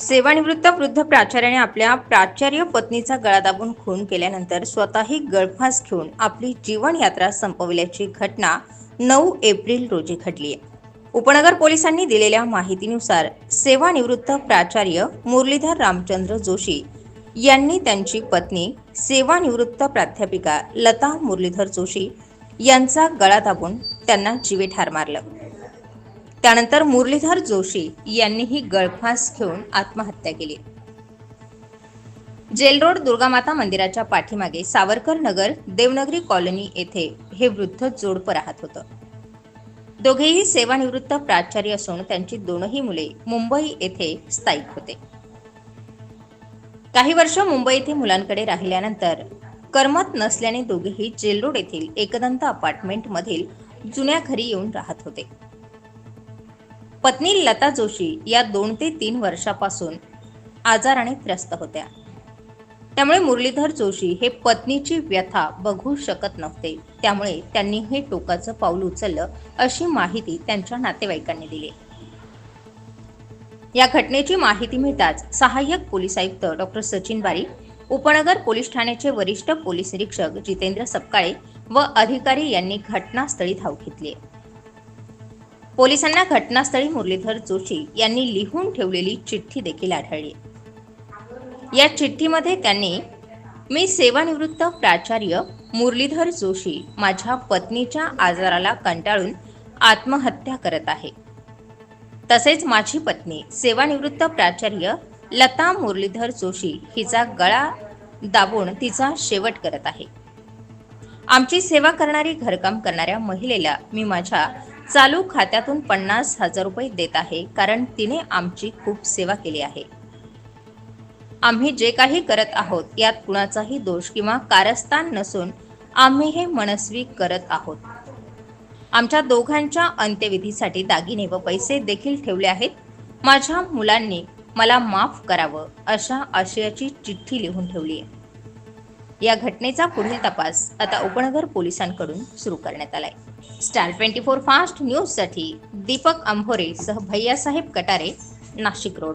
सेवानिवृत्त वृद्ध प्राचार्याने आपल्या प्राचार्य पत्नीचा गळा दाबून खून केल्यानंतर स्वतःही गळफास घेऊन आपली जीवनयात्रा संपविल्याची घटना नऊ एप्रिल रोजी घडली. आहे उपनगर पोलिसांनी दिलेल्या माहितीनुसार सेवानिवृत्त प्राचार्य मुरलीधर रामचंद्र जोशी यांनी त्यांची पत्नी सेवानिवृत्त प्राध्यापिका लता मुरलीधर जोशी यांचा गळा दाबून त्यांना जीवे ठार मारलं. त्यानंतर मुरलीधर जोशी यांनीही गळफास घेऊन आत्महत्या केली. जेल रोड दुर्गामाता मंदिराच्या पाठीमागे सावरकर नगर देवनगरी कॉलनी येथे हे वृद्ध जोडपं राहत होतं. दोघेही सेवानिवृत्त प्राचार्य असून त्यांची दोनही मुले मुंबई येथे स्थायिक होते. काही वर्ष मुंबई येथे मुलांकडे राहिल्यानंतर करमत नसल्याने दोघेही जेल रोड येथील एकदंत अपार्टमेंट मधील जुन्या घरी येऊन राहत होते. पत्नी लता जोशी या दोन ते तीन वर्षापासून आजाराने त्रस्त होत्या. त्यामुळे मुरलीधर जोशी हे पत्नीची व्यथा बघू शकत नव्हते. त्यामुळे त्यांनी हे टोकाचं पाऊल उचललं अशी माहिती त्यांच्या नातेवाईकांनी दिली. या घटनेची माहिती मिळताच सहाय्यक पोलीस आयुक्त डॉक्टर सचिन बारी उपनगर पोलीस ठाण्याचे वरिष्ठ पोलीस निरीक्षक जितेंद्र सपकाळे व अधिकारी यांनी घटनास्थळी धाव घेतली पोलिसांना घटनास्थळी मुरलीधर जोशी यांनी लिहून ठेवलेली चिठ्ठी देखील आढळली. या चिठ्ठीमध्ये त्यांनी मी सेवानिवृत्त प्राचार्य मुरलीधर जोशी माझ्या पत्नीच्या आजाराला कंटाळून आत्महत्या करत आहे. तसेच माझी पत्नी सेवानिवृत्त प्राचार्य लता मुरलीधर जोशी हिचा गळा दाबून तिचा शेवट करत आहे. आमची सेवा करणारी घरकाम करणाऱ्या महिलेला मी माझ्या चालू खात्यातून पन्नास हजार रुपये देत आहे कारण तिने आमची खूप सेवा केली आहे. आम्ही जे काही करत आहोत यात कुणाचाही दोष किंवा कारस्थान नसून आम्ही हे मनस्वी करत आहोत. आमच्या दोघांच्या अंत्यविधीसाठी दागिने व पैसे देखील ठेवले आहेत. माझ्या मुलांनी मला माफ करावं अशा आशयाची चिठ्ठी लिहून ठेवली आहे. या घटनेचा पुढील तपास आता उपनगर पोलिसांकडून सुरू करण्यात आलाय. स्टार ट्वेंटी फोर फास्ट न्यूजसाठी दीपक अंभोरे सह भैयासाहेब कटारे नाशिक रोड.